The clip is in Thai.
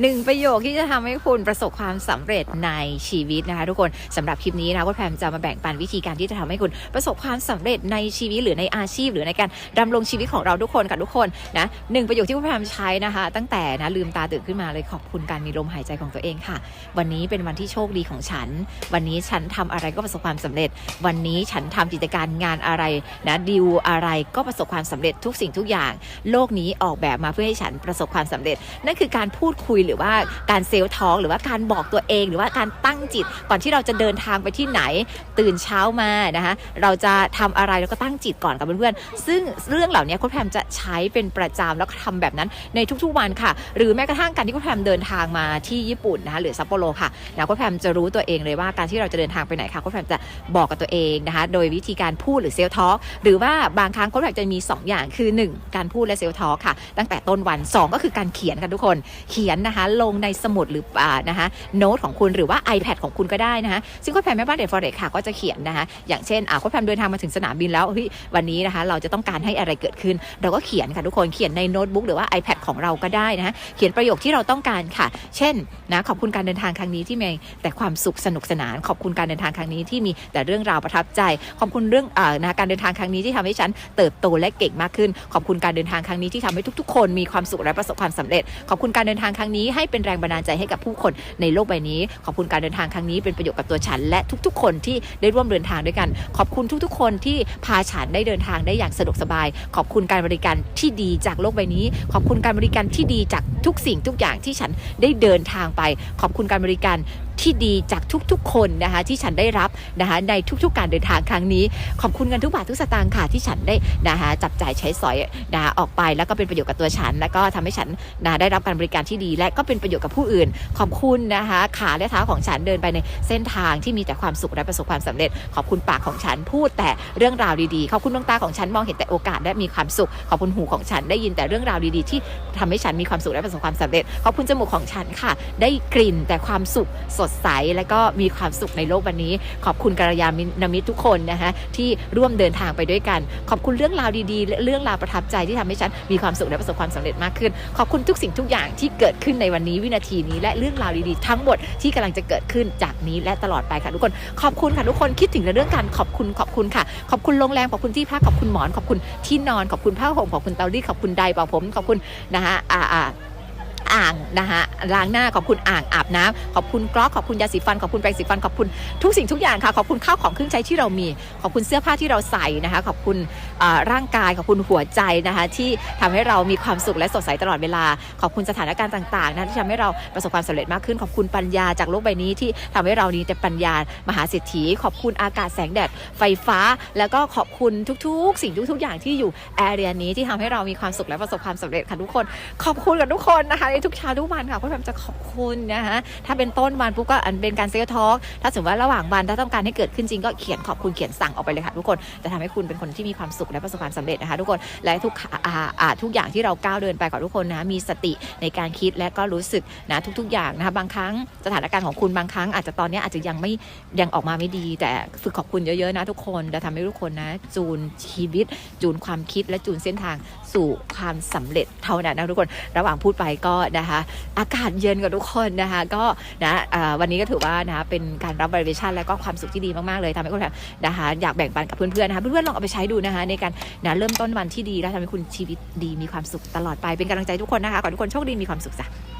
หนึ่งประโยคที่จะทำให้คุณประสบความสำเร็จในชีวิตนะคะทุกคนสำหรับคลิปนี้นะคุณแพมจะมาแบ่งปันวิธีการที่จะทำให้คุณประสบความสำเร็จในชีวิตหรือในอาชีพ หรือในการดำรงชีวิตของเราทุกคนกับทุกคนนะหนึ่งประโยคที่คุณแพมใช้นะคะ ตั้งแต่นะลืมตาตื่นขึ้นมาเลยขอบคุณการมีลมหายใจของตัวเองค่ะ วันนี้เป็นวันที่โชคดีของฉัน วันนี้ฉันทำอะไรก็ประสบความสำเร็จ วันนี้ฉันทำกิจการงานอะไรนะดิวอะไรก็ประสบความสำเร็จทุกสิ่งทุกอย่าง โลกนี้ออกแบบมาเพื่อให้ฉันประสบความสำเร็จ นั่นคือการพูดคุยหรือว่าการเซลล์ทอล์หรือว่าการบอกตัวเอง หรือว่าการตั้งจิต ก่อนที่เราจะเดินทางไปที่ไหนตื่นเช้ามานะคะเราจะทำอะไรแล้วก็ตั้งจิตก่อนกับเพื่อนๆซึ่งเรื่องเหล่านี้คุณแพมจะใช้เป็นประจำแล้วก็ทำแบบนั้นในทุกๆวันค่ะ หรือแม้กระทั่งการที่คุณแพมเดินทางมาที่ญี่ปุ่นนะคะหรือซัปโปโรค่ะนะคุณแพมจะรู้ตัวเองเลยว่าการที่เราจะเดินทางไปไหนค่ะคุณแพมจะบอกกับตัวเองนะคะโดยวิธีการพูดหรือเซลล์ทอล์กหรือว่าบางครั้งคุณแพมจะมี 2 อย่างคือ 1 การพูดและเซลล์ทอล์กค่ะ ตั้งแต่ต้นวัน 2 ก็คือการเขียนกันทุกคนเขียนนะคะลงในสมุดหรืออ่านะคะโน้ตของคุณหรือว่า iPad ของคุณก็ได้นะคะซึ่งคุณแพมแม่บ้านเด็กฟอเรกค่ะก็จะเขียนนะคะอย่างเช่นอ่าคุณแพมเดินทางมาถึงสนามบินแล้วเฮ้ยวันนี้นะคะเราจะต้องการให้อะไรเกิดขึ้น เราก็เขียนค่ะทุกคนเขียนในโน้ตบุ๊กหรือว่า iPad ของเราก็ได้นะคะเขียนประโยคที่เราต้องการค่ะ เช่นนะขอบคุณการเดินทางครั้งนี้ที่มีแต่ความสุขสนุกสนาน ขอบคุณการเดินทางครั้งนี้ที่มีแต่เรื่องราวประทับใจ ขอบคุณเรื่องอ่านะการเดินทางครั้งนี้ที่ทำให้ฉันเติบโตและเก่งมากขึ้น ขอบคุณการเดินทางครั้งนี้ที่ทำให้ทุก ๆ คนมีความสุขและประสบความสำเร็จ ขอบคุณการเดินทางครั้งนี้ให้เป็นแรงบันดาลใจให้กับผู้คนในโลกใบนี้ ขอบคุณการเดินทางครั้งนี้เป็นประโยชน์กับตัวฉัน และทุกๆ คนที่ได้ร่วมเดินทางด้วยกัน ขอบคุณทุกๆ คนที่พาฉันได้เดินทางได้อย่างสะดวกสบาย ขอบคุณการบริการที่ดีจากโลกใบนี้ ขอบคุณการบริการที่ดีจากทุกสิ่งทุกอย่างที่ฉันได้เดินทางไป ขอบคุณการบริการ ที่ดีจากทุกๆ คนนะคะที่ฉันได้รับนะคะในทุกๆ การเดินทางครั้งนี้ ขอบคุณกันทุกบาททุกสตางค์ค่ะที่ฉันได้นะคะจับจ่ายใช้สอยนะคะออกไปแล้วก็เป็นประโยชน์กับตัวฉัน แล้วก็ทำให้ฉันนะได้รับการบริการที่ดี และก็เป็นประโยชน์กับผู้อื่น ขอบคุณนะคะขาและเท้าของฉันเดินไปในเส้นทางที่มีแต่ความสุขและประสบความสำเร็จ ขอบคุณปากของฉันพูดแต่เรื่องราวดีๆ ขอบคุณดวงตาของฉันมองเห็นแต่โอกาสและมีความสุข ขอบคุณหูของฉันได้ยินแต่เรื่องราวดีๆ ที่ทำให้ฉันมีความสุขและประสบความสำเร็จ ขอบคุณจมูกของฉันค่ะ ได้กลิ่นแต่ความสุขสดใส และก็มีความสุขในโลกวันนี้ ขอบคุณกัลยาณมิตรทุกคนนะคะที่ร่วมเดินทางไปด้วยกัน ขอบคุณเรื่องราวดีๆและเรื่องราวประทับใจที่ทำให้ฉันมีความสุขและประสบความสำเร็จมากขึ้น ขอบคุณทุกสิ่งทุกอย่างที่เกิดขึ้นในวันนี้วินาทีนี้ และเรื่องราวดีๆ ทั้งหมดที่กำลังจะเกิดขึ้นจากนี้และตลอดไปค่ะทุกคน ขอบคุณค่ะทุกคนคิดถึงเรื่องการขอบคุณขอบคุณค่ะ ขอบคุณโรงแรมขอบคุณที่พักขอบคุณหมอนขอบคุณที่นอนขอบคุณผ้าห่มขอบคุณเตารีดขอบคุณไดร์เป่าผมขอบคุณนะคะอ่า อ่างนะคะล้างหน้าขอบคุณอ่างอาบน้ำขอบคุณกรอกขอบคุณยาสีฟันขอบคุณแปรงสีฟันขอบคุณทุกสิ่งทุกอย่างค่ะขอบคุณข้าวของเครื่องใช้ที่เรามี ขอบคุณเสื้อผ้าที่เราใส่นะคะ ขอบคุณร่างกายขอบคุณหัวใจนะคะที่ทำให้เรามีความสุขและสดใสตลอดเวลา ขอบคุณสถานการณ์ต่างๆนะที่ทำให้เราประสบความสำเร็จมากขึ้น ขอบคุณปัญญาจากโลกใบนี้ที่ทำให้เรานี้แต่ปัญญามหาเศรษฐี ขอบคุณอากาศแสงแดดไฟฟ้า แล้วก็ขอบคุณทุกๆ สิ่งทุกๆอย่างที่อยู่แอเรียนี้ที่ทำให้เรามีความสุขและประสบความสำเร็จค่ะทุกคน ขอบคุณกับทุกคนนะคะทุกเช้าทุกวันค่ะคุณแพมจะขอบคุณนะคะถ้าเป็นต้นวันปุ๊บก็อันเป็นการเซลทอล์กถ้าสมมติว่าระหว่างวันถ้าต้องการให้เกิดขึ้นจริงก็เขียนขอบคุณเขียนสั่งออกไปเลยค่ะทุกคนจะทำให้คุณเป็นคนที่มีความสุขและประสบความสำเร็จนะคะทุกคนและทุกอ่าอาทุกอย่างที่เราก้าวเดินไปกับทุกคนนะมีสติในการคิดและก็รู้สึกนะทุก ๆ อย่างนะคะบางครั้งสถานการณ์ของคุณบางครั้ง อาจจะตอนนี้อาจจะยังไม่ยังออกมาไม่ดี แต่ฝึกขอบคุณเยอะๆนะทุกคนจะทำให้ทุกคนนะจูนชีวิต จูนความคิดและจูนเส้นทางสู่ความสำเร็จเท่านั้นนะทุกคน ระหว่างพูดไปก็นะคะ อากาศเย็นกับทุกคนนะคะ ก็นะวันนี้ก็ถือว่านะคะเป็นการรับ validation และก็ความสุขที่ดีมาก ๆ เลยทำให้คุณนะคะอยากแบ่งปันกับเพื่อนๆนะคะเพื่อนๆลองเอาไปใช้ดูนะคะ ในการนะเริ่มต้นวันที่ดีและทำให้คุณชีวิตดีมีความสุขตลอดไปเป็นกำลังใจทุกคนนะคะขอทุกคนโชคดีมีความสุขจ้ะ